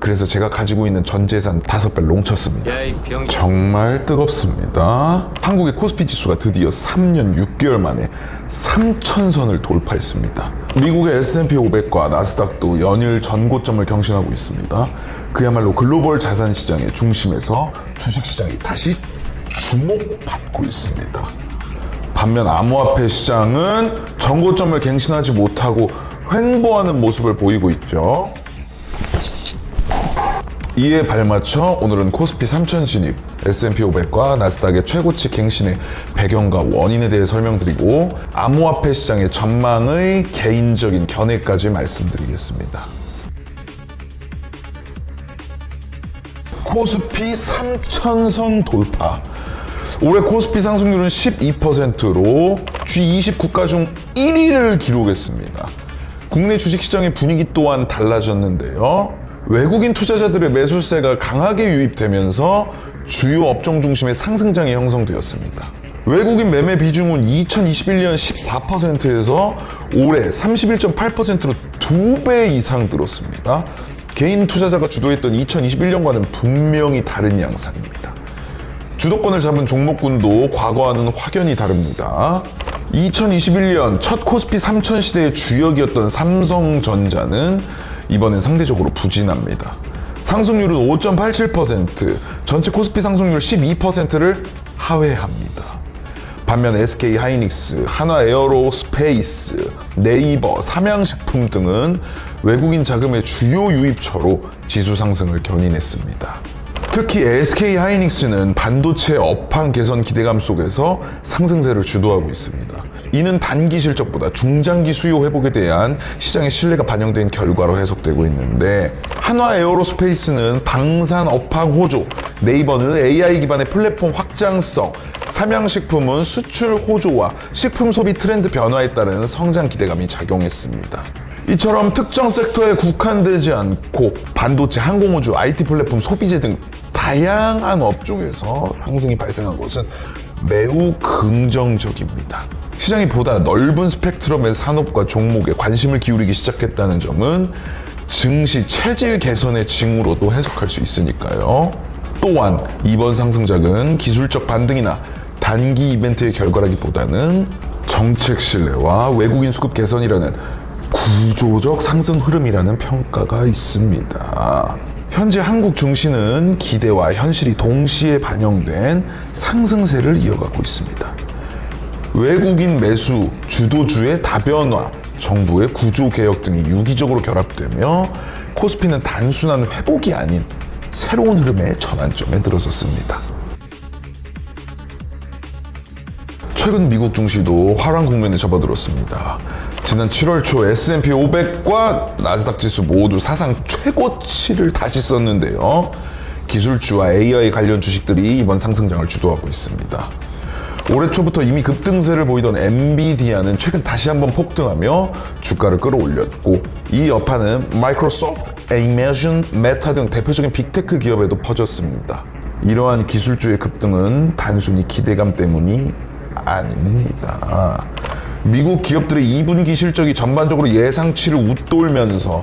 그래서 제가 가지고 있는 전 재산 다섯 배 롱쳤습니다. 정말 뜨겁습니다. 한국의 코스피 지수가 드디어 3년 6개월 만에 3천선을 돌파했습니다. 미국의 S&P 500과 나스닥도 연일 전고점을 경신하고 있습니다. 그야말로 글로벌 자산 시장의 중심에서 주식 시장이 다시 주목받고 있습니다. 반면 암호화폐 시장은 전고점을 갱신하지 못하고 횡보하는 모습을 보이고 있죠. 이에 발맞춰 오늘은 코스피 3000 진입, S&P 500과 나스닥의 최고치 갱신의 배경과 원인에 대해 설명드리고 암호화폐 시장의 전망의 개인적인 견해까지 말씀드리겠습니다. 코스피 3000선 돌파. 올해 코스피 상승률은 12%로 G20 국가 중 1위를 기록했습니다. 국내 주식시장의 분위기 또한 달라졌는데요. 외국인 투자자들의 매수세가 강하게 유입되면서 주요 업종 중심의 상승장이 형성되었습니다. 외국인 매매 비중은 2021년 14%에서 올해 31.8%로 두배 이상 늘었습니다. 개인 투자자가 주도했던 2021년과는 분명히 다른 양상입니다. 주도권을 잡은 종목군도 과거와는 확연히 다릅니다. 2021년 첫 코스피 3000 시대의 주역이었던 삼성전자는 이번엔 상대적으로 부진합니다. 상승률은 5.87%, 전체 코스피 상승률 12%를 하회합니다. 반면 SK 하이닉스, 한화 에어로스페이스, 네이버, 삼양식품 등은 외국인 자금의 주요 유입처로 지수 상승을 견인했습니다. 특히 SK 하이닉스는 반도체 업황 개선 기대감 속에서 상승세를 주도하고 있습니다. 이는 단기 실적보다 중장기 수요 회복에 대한 시장의 신뢰가 반영된 결과로 해석되고 있는데 한화 에어로스페이스는 방산 업황 호조, 네이버는 AI 기반의 플랫폼 확장성, 삼양식품은 수출 호조와 식품 소비 트렌드 변화에 따른 성장 기대감이 작용했습니다. 이처럼 특정 섹터에 국한되지 않고 반도체, 항공우주, IT 플랫폼, 소비재 등 다양한 업종에서 상승이 발생한 것은 매우 긍정적입니다. 시장이 보다 넓은 스펙트럼의 산업과 종목에 관심을 기울이기 시작했다는 점은 증시 체질 개선의 징후로도 해석할 수 있으니까요. 또한 이번 상승작은 기술적 반등이나 단기 이벤트의 결과라기보다는 정책 신뢰와 외국인 수급 개선이라는 구조적 상승 흐름이라는 평가가 있습니다. 현재 한국 증시는 기대와 현실이 동시에 반영된 상승세를 이어가고 있습니다. 외국인 매수, 주도주의 다변화, 정부의 구조 개혁 등이 유기적으로 결합되며 코스피는 단순한 회복이 아닌 새로운 흐름의 전환점에 들어섰습니다. 최근 미국 증시도 화랑 국면에 접어들었습니다. 지난 7월 초 S&P 500과 나스닥 지수 모두 사상 최고치를 다시 썼는데요. 기술주와 AI 관련 주식들이 이번 상승장을 주도하고 있습니다. 올해 초부터 이미 급등세를 보이던 엔비디아는 최근 다시 한번 폭등하며 주가를 끌어올렸고 이 여파는 마이크로소프트, 에이메이션, 메타 등 대표적인 빅테크 기업에도 퍼졌습니다. 이러한 기술주의 급등은 단순히 기대감 때문이 아닙니다. 미국 기업들의 2분기 실적이 전반적으로 예상치를 웃돌면서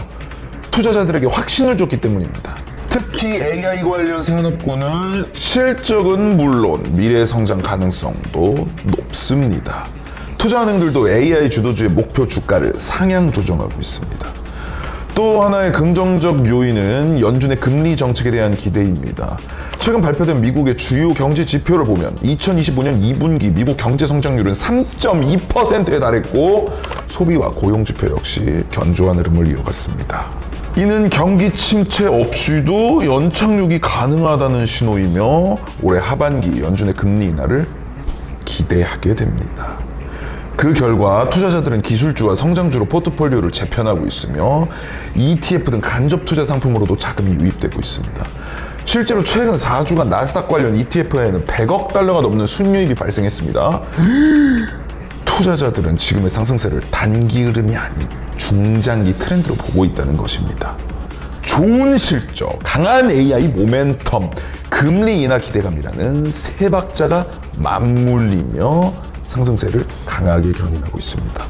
투자자들에게 확신을 줬기 때문입니다. 특히 AI 관련 산업군은 실적은 물론 미래 성장 가능성도 높습니다. 투자은행들도 AI 주도주의 목표 주가를 상향 조정하고 있습니다. 또 하나의 긍정적 요인은 연준의 금리 정책에 대한 기대입니다. 최근 발표된 미국의 주요 경제 지표를 보면 2025년 2분기 미국 경제 성장률은 3.2%에 달했고 소비와 고용 지표 역시 견조한 흐름을 이어갔습니다. 이는 경기 침체 없이도 연착륙이 가능하다는 신호이며 올해 하반기 연준의 금리 인하를 기대하게 됩니다. 그 결과 투자자들은 기술주와 성장주로 포트폴리오를 재편하고 있으며 ETF 등 간접 투자 상품으로도 자금이 유입되고 있습니다. 실제로 최근 4주간 나스닥 관련 ETF에는 100억 달러가 넘는 순유입이 발생했습니다. 투자자들은 지금의 상승세를 단기 흐름이 아닌 중장기 트렌드로 보고 있다는 것입니다. 좋은 실적, 강한 AI 모멘텀, 금리 인하 기대감이라는 세 박자가 맞물리며 상승세를 강하게 견인하고 있습니다.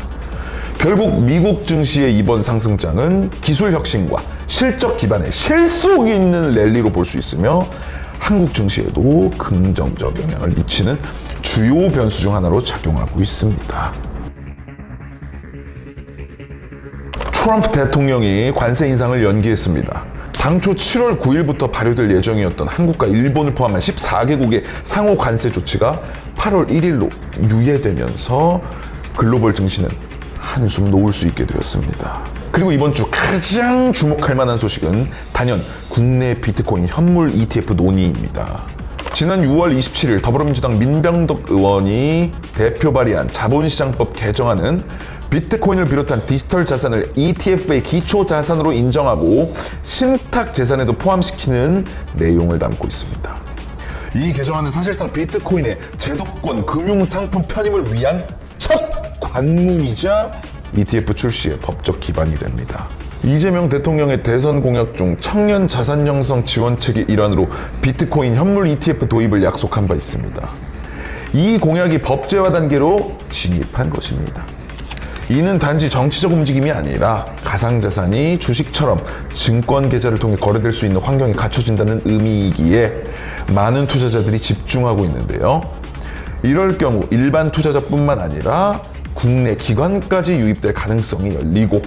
결국 미국 증시의 이번 상승장은 기술 혁신과 실적 기반의 실속 있는 랠리로 볼 수 있으며 한국 증시에도 긍정적 영향을 미치는 주요 변수 중 하나로 작용하고 있습니다. 트럼프 대통령이 관세 인상을 연기했습니다. 당초 7월 9일부터 발효될 예정이었던 한국과 일본을 포함한 14개국의 상호 관세 조치가 8월 1일로 유예되면서 글로벌 증시는 한숨 놓을 수 있게 되었습니다. 그리고 이번 주 가장 주목할 만한 소식은 단연 국내 비트코인 현물 ETF 논의입니다. 지난 6월 27일 더불어민주당 민병덕 의원이 대표 발의한 자본시장법 개정안은 비트코인을 비롯한 디지털 자산을 ETF의 기초 자산으로 인정하고 신탁 재산에도 포함시키는 내용을 담고 있습니다. 이 개정안은 사실상 비트코인의 제도권 금융 상품 편입을 위한 첫 관문이자 ETF 출시의 법적 기반이 됩니다. 이재명 대통령의 대선 공약 중 청년 자산 형성 지원책의 일환으로 비트코인 현물 ETF 도입을 약속한 바 있습니다. 이 공약이 법제화 단계로 진입한 것입니다. 이는 단지 정치적 움직임이 아니라 가상자산이 주식처럼 증권 계좌를 통해 거래될 수 있는 환경이 갖춰진다는 의미이기에 많은 투자자들이 집중하고 있는데요. 이럴 경우 일반 투자자뿐만 아니라 국내 기관까지 유입될 가능성이 열리고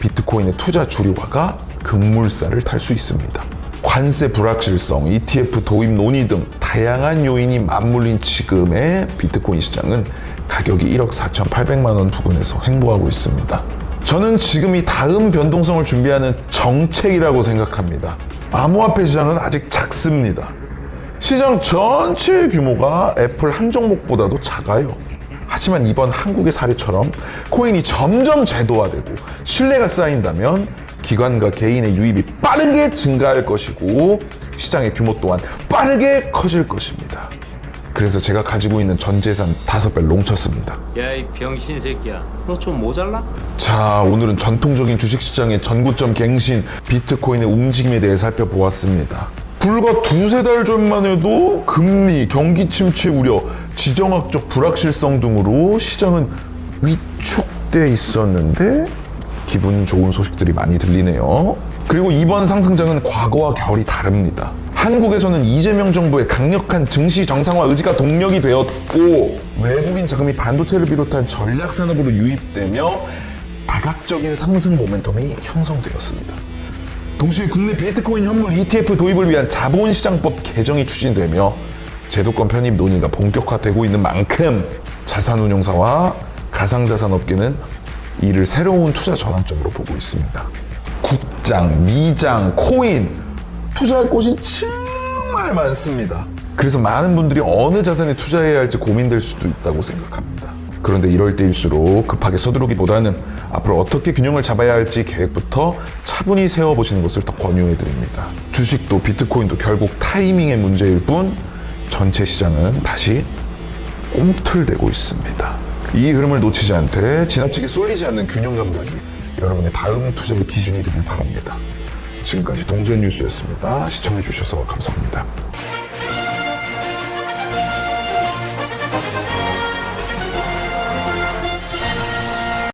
비트코인의 투자 주류화가 급물살을 탈 수 있습니다. 관세 불확실성, ETF 도입 논의 등 다양한 요인이 맞물린 지금의 비트코인 시장은 가격이 1억 4,800만 원 부근에서 횡보하고 있습니다. 저는 지금 이 다음 변동성을 준비하는 정책이라고 생각합니다. 암호화폐 시장은 아직 작습니다. 시장 전체의 규모가 애플 한 종목보다도 작아요. 하지만 이번 한국의 사례처럼 코인이 점점 제도화되고 신뢰가 쌓인다면 기관과 개인의 유입이 빠르게 증가할 것이고 시장의 규모 또한 빠르게 커질 것입니다. 그래서 제가 가지고 있는 전 재산 다섯 배 롱쳤습니다. 야 이 병신 새끼야 너 좀 모자라? 자, 오늘은 전통적인 주식시장의 전고점 갱신, 비트코인의 움직임에 대해 살펴보았습니다. 불과 두세 달 전만 해도 금리, 경기 침체 우려, 지정학적 불확실성 등으로 시장은 위축돼 있었는데 기분 좋은 소식들이 많이 들리네요. 그리고 이번 상승장은 과거와 결이 다릅니다. 한국에서는 이재명 정부의 강력한 증시 정상화 의지가 동력이 되었고 외국인 자금이 반도체를 비롯한 전략 산업으로 유입되며 다각적인 상승 모멘텀이 형성되었습니다. 동시에 국내 비트코인 현물 ETF 도입을 위한 자본시장법 개정이 추진되며 제도권 편입 논의가 본격화되고 있는 만큼 자산운용사와 가상자산 업계는 이를 새로운 투자 전환점으로 보고 있습니다. 국장, 미장, 코인 투자할 곳이 정말 많습니다. 그래서 많은 분들이 어느 자산에 투자해야 할지 고민될 수도 있다고 생각합니다. 그런데 이럴 때일수록 급하게 서두르기보다는 앞으로 어떻게 균형을 잡아야 할지 계획부터 차분히 세워보시는 것을 더 권유해 드립니다. 주식도 비트코인도 결국 타이밍의 문제일 뿐 전체 시장은 다시 꿈틀대고 있습니다. 이 흐름을 놓치지 않되 지나치게 쏠리지 않는 균형 감각이 여러분의 다음 투자의 기준이 되길 바랍니다. 지금까지 동전 뉴스였습니다. 시청해 주셔서 감사합니다.